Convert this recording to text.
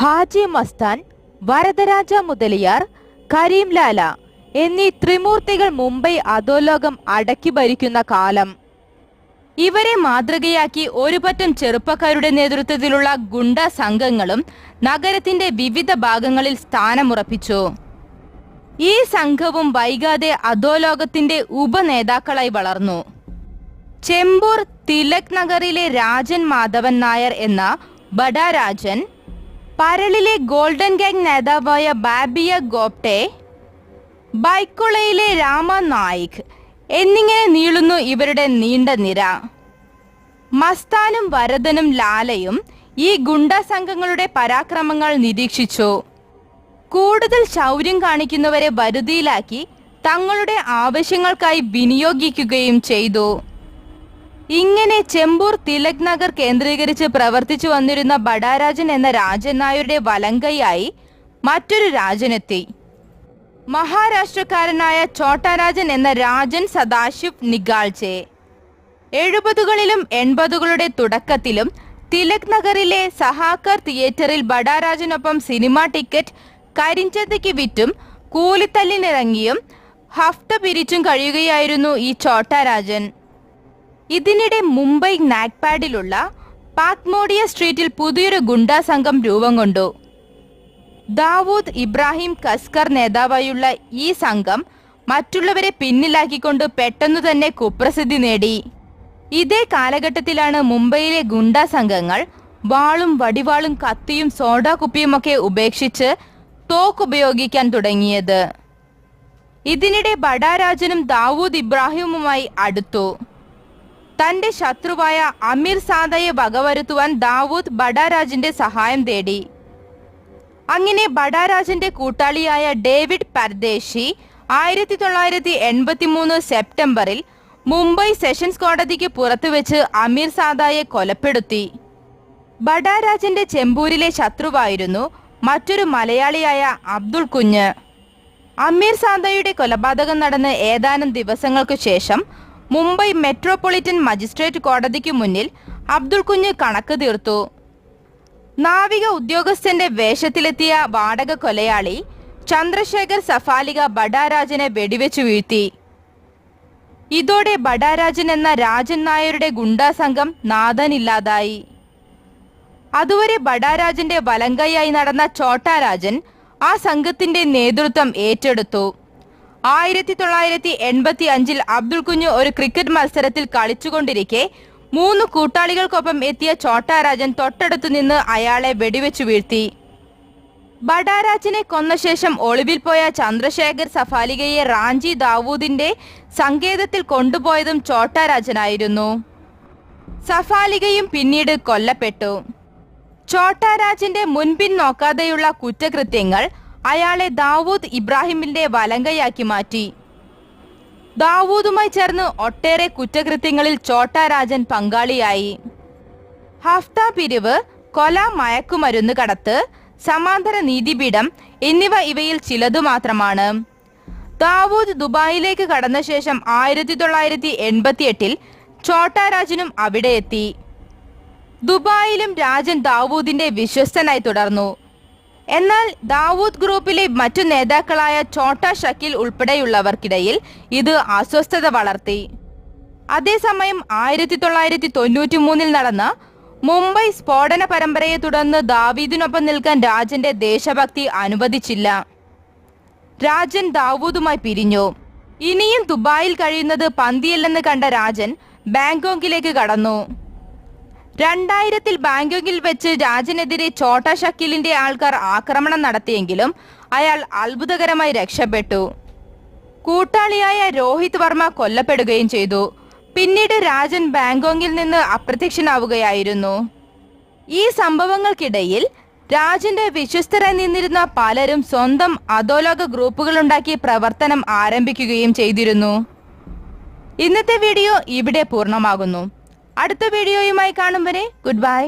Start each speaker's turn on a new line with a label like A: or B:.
A: ഹാജി മസ്താൻ വരദരാജ മുതലിയാർ കരീം ലാല എന്നീ ത്രിമൂർത്തികൾ മുംബൈ അധോലോകം അടക്കി ഭരിക്കുന്ന കാലം. ഇവരെ മാതൃകയാക്കി ഒരുപറ്റം ചെറുപ്പക്കാരുടെ നേതൃത്വത്തിലുള്ള ഗുണ്ട സംഘങ്ങളും നഗരത്തിന്റെ വിവിധ ഭാഗങ്ങളിൽ സ്ഥാനമുറപ്പിച്ചു. ഈ സംഘവും വൈകാതെ അധോലോകത്തിന്റെ ഉപനേതാക്കളായി വളർന്നു. ചെമ്പൂർ തിലക് നഗറിലെ രാജൻ മാധവൻ നായർ എന്ന ബഡാരാജൻ പരളിലെ ഗോൾഡൻ ഗാങ് നേതാവായ ബാബിയ ഗോപ്ടെ ബൈക്കുളയിലെ രാമ നായിക് എന്നിങ്ങനെ നീളുന്നു ഇവരുടെ നീണ്ട നിര. മസ്താനും വരദനും ലാലയും ഈ ഗുണ്ട സംഘങ്ങളുടെ പരാക്രമങ്ങൾ നിരീക്ഷിച്ചു. കൂടുതൽ ശൗര്യം കാണിക്കുന്നവരെ വരുതിയിലാക്കി തങ്ങളുടെ ആവശ്യങ്ങൾക്കായി വിനിയോഗിക്കുകയും ചെയ്തു. ഇങ്ങനെ ചെമ്പൂർ തിലക് നഗർ കേന്ദ്രീകരിച്ച് പ്രവർത്തിച്ചു വന്നിരുന്ന ബഡാരാജൻ എന്ന രാജൻ നായരുടെ വലങ്കയായി മറ്റൊരു രാജനെത്തി. മഹാരാഷ്ട്രക്കാരനായ ചോട്ടാരാജൻ എന്ന രാജൻ സദാശിവ് നിഗാൾച്ചെ എഴുപതുകളിലും എൺപതുകളുടെ തുടക്കത്തിലും തിലക് നഗറിലെ സഹാക്കർ തിയേറ്ററിൽ ബഡാരാജനൊപ്പം സിനിമ ടിക്കറ്റ് കരിഞ്ചന്തയ്ക്ക് വിറ്റും കൂലിത്തല്ലിനിറങ്ങിയും ഹഫ്ത പിരിച്ചും കഴിയുകയായിരുന്നു ഈ ചോട്ടാരാജൻ. ഇതിനിടെ മുംബൈ നാറ്റ്പാഡിലുള്ള പാക്മോഡിയ സ്ട്രീറ്റിൽ പുതിയൊരു ഗുണ്ടാ സംഘം രൂപം കൊണ്ടു. ദാവൂദ് ഇബ്രാഹിം കസ്കർ നേതാവായുള്ള ഈ സംഘം മറ്റുള്ളവരെ പിന്നിലാക്കിക്കൊണ്ട് പെട്ടെന്നു തന്നെ കുപ്രസിദ്ധി നേടി. ഇതേ കാലഘട്ടത്തിലാണ് മുംബൈയിലെ ഗുണ്ടാ സംഘങ്ങൾ വാളും വടിവാളും കത്തിയും സോഡാ കുപ്പിയുമൊക്കെ ഉപേക്ഷിച്ച് തോക്കുപയോഗിക്കാൻ തുടങ്ങിയത്. ഇതിനിടെ ബഡാരാജനും ദാവൂദ് ഇബ്രാഹിമുമായി അടുത്തു. തന്റെ ശത്രുവായ അമീർ സാദയെ വകവരുത്തുവാൻ ദാവൂദ് ബഡാരാജിന്റെ സഹായം തേടി. അങ്ങനെ ബഡാരാജിന്റെ കൂട്ടാളിയായ ഡേവിഡ് പർദേശി ആയിരത്തി തൊള്ളായിരത്തി എൺപത്തി മൂന്ന് സെപ്റ്റംബറിൽ മുംബൈ സെഷൻസ് കോടതിക്ക് പുറത്തുവെച്ച് അമീർ സാദായെ കൊലപ്പെടുത്തി. ബഡാരാജിന്റെ ചെമ്പൂരിലെ ശത്രുവായിരുന്നു മറ്റൊരു മലയാളിയായ അബ്ദുൾ കുഞ്ഞ്. അമീർ സാദയുടെ കൊലപാതകം നടന്ന് ഏതാനും ദിവസങ്ങൾക്കു ശേഷം മുംബൈ മെട്രോപൊളിറ്റൻ മജിസ്ട്രേറ്റ് കോടതിക്ക് മുന്നിൽ അബ്ദുൾ കുഞ്ഞ് കണക്ക് തീർത്തു. നാവിക ഉദ്യോഗസ്ഥന്റെ വേഷത്തിലെത്തിയ വാടക കൊലയാളി ചന്ദ്രശേഖർ സഫാലിക ബഡാരാജനെ വെടിവെച്ചു വീഴ്ത്തി. ഇതോടെ ബഡാരാജൻ എന്ന രാജൻ നായരുടെ ഗുണ്ടാ സംഘം നാഥനില്ലാതായി. അതുവരെ ബഡാരാജന്റെ വലങ്കയായി നടന്ന ചോട്ടാരാജൻ ആ സംഘത്തിന്റെ നേതൃത്വം ഏറ്റെടുത്തു. ആയിരത്തി തൊള്ളായിരത്തി എൺപത്തി അഞ്ചിൽ അബ്ദുൾ കുഞ്ഞ് ഒരു ക്രിക്കറ്റ് മത്സരത്തിൽ കളിച്ചുകൊണ്ടിരിക്കെ മൂന്ന് കൂട്ടാളികൾക്കൊപ്പം എത്തിയ ചോട്ടാരാജൻ തൊട്ടടുത്തു നിന്ന് അയാളെ വെടിവെച്ചു വീഴ്ത്തി. ബഡാരാജിനെ കൊന്ന ശേഷം ഒളിവിൽ പോയ ചന്ദ്രശേഖർ സഫാലികയെ റാഞ്ചി ദാവൂദിന്റെ സങ്കേതത്തിൽ കൊണ്ടുപോയതും ചോട്ടാരാജനായിരുന്നു. സഫാലികയും പിന്നീട് കൊല്ലപ്പെട്ടു. ചോട്ടാരാജിന്റെ മുൻപിൻ നോക്കാതെയുള്ള കുറ്റകൃത്യങ്ങൾ അയാളെ ദാവൂദ് ഇബ്രാഹിമിന്റെ വലങ്കയാക്കി മാറ്റി. ദാവൂദുമായി ചേർന്ന് ഒട്ടേറെ കുറ്റകൃത്യങ്ങളിൽ ചോട്ടാരാജൻ പങ്കാളിയായി. ഹഫ്ത പിരിവ് കൊല മയക്കുമരുന്ന് കടത്ത് സമാന്തര നീതിപീഠം എന്നിവ ഇവയിൽ ചിലതു മാത്രമാണ്. ദാവൂദ് ദുബായിലേക്ക് കടന്ന ശേഷം ആയിരത്തി തൊള്ളായിരത്തി എൺപത്തി എട്ടിൽ ചോട്ടാരാജനും അവിടെ എത്തി. ദുബായിലും രാജൻ ദാവൂദിന്റെ വിശ്വസ്തനായി തുടർന്നു. എന്നാൽ ദാവൂദ് ഗ്രൂപ്പിലെ മറ്റു നേതാക്കളായ ചോട്ട ഷക്കിൽ ഉൾപ്പെടെയുള്ളവർക്കിടയിൽ ഇത് അസ്വസ്ഥത വളർത്തി. അതേസമയം ആയിരത്തി തൊള്ളായിരത്തി തൊണ്ണൂറ്റി മൂന്നിൽ നടന്ന മുംബൈ സ്ഫോടന പരമ്പരയെ തുടർന്ന് ദാവീദിനൊപ്പം നിൽക്കാൻ രാജന്റെ ദേശഭക്തി അനുവദിച്ചില്ല. രാജൻ ദാവൂദുമായി പിരിഞ്ഞു. ഇനിയും ദുബായിൽ കഴിയുന്നത് പന്തിയല്ലെന്ന് കണ്ട രാജൻ ബാങ്കോക്കിലേക്ക് കടന്നു. രണ്ടായിരത്തിൽ ബാങ്കോക്കിൽ വെച്ച് രാജനെതിരെ ചോട്ട ഷക്കീലിന്റെ ആൾക്കാർ ആക്രമണം നടത്തിയെങ്കിലും അയാൾ അത്ഭുതകരമായി രക്ഷപ്പെട്ടു. കൂട്ടാളിയായ രോഹിത് വർമ്മ കൊല്ലപ്പെടുകയും ചെയ്തു. പിന്നീട് രാജൻ ബാങ്കോങ്ങിൽ നിന്ന് അപ്രത്യക്ഷനാവുകയായിരുന്നു. ഈ സംഭവങ്ങൾക്കിടയിൽ രാജന്റെ വിശ്വസ്തരായി നിന്നിരുന്ന പലരും സ്വന്തം അധോലോക ഗ്രൂപ്പുകളുണ്ടാക്കി പ്രവർത്തനം ആരംഭിക്കുകയും ചെയ്തിരുന്നു. ഇന്നത്തെ വീഡിയോ ഇവിടെ പൂർണമാകുന്നു. അടുത്ത വീഡിയോയുമായി കാണും വരെ ഗുഡ് ബൈ